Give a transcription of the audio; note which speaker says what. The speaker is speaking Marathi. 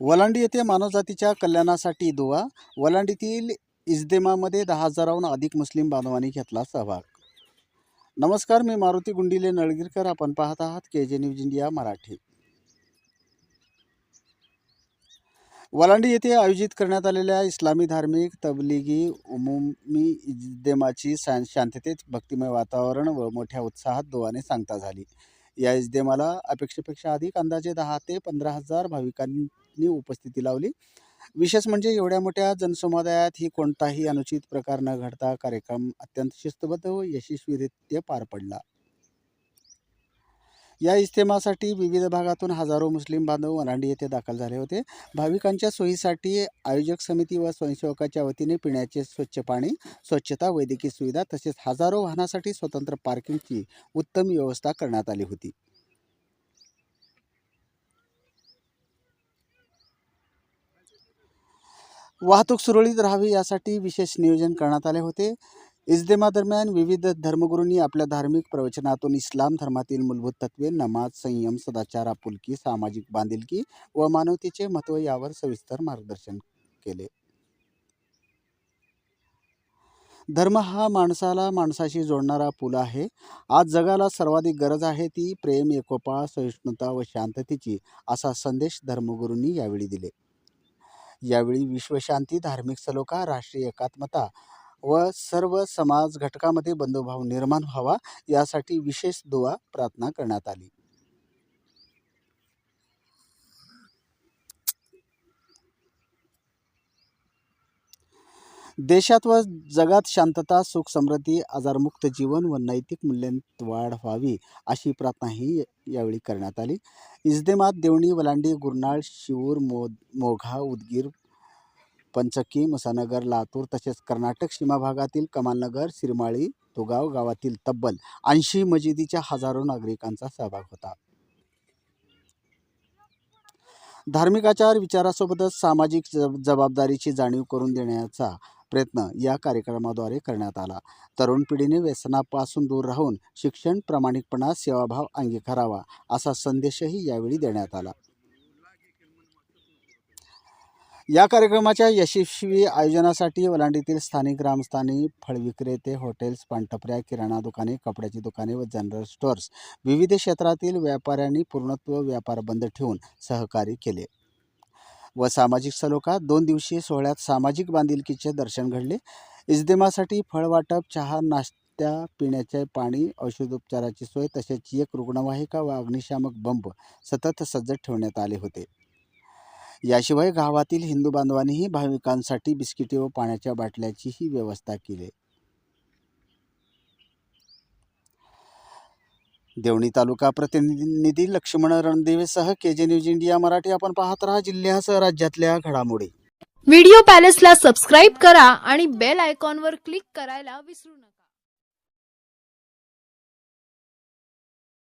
Speaker 1: वलांडी येथे मानवजातीच्या कल्याणासाठी दुवा. वलांडीतील इज्देमामध्ये दहा हजाराहून अधिक मुस्लिम बांधवांनी घेतला सहभाग. नमस्कार मी मारुती गुंडिले नळगीरकर. आपण पाहत आहात के जे न्यूज इंडिया मराठी. वलांडी येथे आयोजित करण्यात आलेल्या इस्लामी धार्मिक तबलिगी उमुमी इज्देमाची शां शांततेत भक्तिमय वातावरण व मोठ्या उत्साहात दुवाने सांगता झाली. या इजदेमाला अपेक्षेपेक्षा अधिक अंदाजे दहा ते पंधरा हजार भाविकांनी उपस्थिती लावली. विशेष म्हणजे एवढ्या मोठ्या जनसमुदायात ही कोणताही अनुचित प्रकार न घडता कार्यक्रम अत्यंत शिस्तबद्ध व यशस्वीरित्या पार पडला. या इज्तेमासाठी विविध भागातून हजारो मुस्लिम बांधव वनांडी येथे दाखल झाले होते. भाविकांच्या सोयीसाठी आयोजक समिती व स्वयंसेवकाच्या वतीने पिण्याचे स्वच्छ पाणी स्वच्छता वैद्यकीय सुविधा तसेच हजारो वाहनासाठी स्वतंत्र पार्किंगची उत्तम व्यवस्था करण्यात आली होती. वाहतूक सुरळीत राहावी यासाठी विशेष नियोजन करण्यात आले होते. इज्तेमा दरम्यान विविध धर्मगुरूंनी आपल्या धार्मिक प्रवचनातून इस्लाम धर्मातील मूलभूत तत्वे नमाज संयम सदाचार आपुलकी सामाजिक बांधिलकी व मानवतेचे महत्त्व यावर सविस्तर मार्गदर्शन केले. धर्म हा माणसाला माणसाशी जोडणारा पूल आहे. आज जगाला सर्वाधिक गरज आहे ती प्रेम एकोपा सहिष्णुता व शांततेची असा संदेश धर्मगुरूंनी यावेळी दिले. यावेळी विश्वशांती धार्मिक सलोखा राष्ट्रीय एकात्मता व सर्व समाज घटकामध्ये बंधुभाव निर्माण व्हावा यासाठी विशेष दुवा प्रार्थना करण्यात आली. देशात व जगात शांतता सुख समृद्धी आजारमुक्त जीवन व नैतिक मूल्यांत वाढ व्हावी अशी प्रार्थनाही यावेळी करण्यात आली. इज्देमात देवणी वलांडी गुरनाळ शिवूर मो मोघा उदगीर पंचकी मुसानगर लातूर तसेच कर्नाटक सीमा भागातील कमालनगर सिरमाळी तुगाव गावातील तब्बल ऐंशी मशिदीच्या हजारो नागरिकांचा सहभाग होता. धार्मिक आचार विचारासोबतच सामाजिक जब जबाबदारीची जाणीव करून देण्याचा प्रयत्न या कार्यक्रमाद्वारे करण्यात आला. तरुण पिढीने व्यसनापासून दूर राहून शिक्षण प्रामाणिकपणा सेवाभाव अंगीकारावा असा संदेशही यावेळी देण्यात आला. या कार्यक्रमाच्या यशस्वी आयोजनासाठी वलांडीतील स्थानिक ग्रामस्थांनी फळ विक्रेते हॉटेल्स पानटपऱ्या किराणा दुकाने कपड्याची दुकाने व जनरल स्टोअर्स विविध क्षेत्रातील व्यापाऱ्यांनी पूर्णत्व व्यापार बंद ठेवून सहकार्य केले व सामाजिक सलोखा दोन दिवसीय सोहळ्यात सामाजिक बांधिलकीचे दर्शन घडले. इजदेमासाठी फळवाटप चहा नाश्त्या पिण्याचे पाणी औषधोपचाराची सोय तसेच एक रुग्णवाहिका व अग्निशामक बंब सतत सज्ज ठेवण्यात आले होते. याशिवाय गावातील हिंदू बांधवांनीही भाविकांसाठी बिस्किटे व पाण्याच्या बाटल्याचीही व्यवस्था केली. देवणी तालुका प्रतिनिधी लक्ष्मण रणदेवेसह के जे न्यूज इंडिया मराठी आपण पाहत राहा जिल्ह्यासह राज्यातल्या घडामोडी.
Speaker 2: व्हिडिओ पॅलेसला सबस्क्राईब करा आणि बेल आयकॉनवर क्लिक करायला विसरू नका.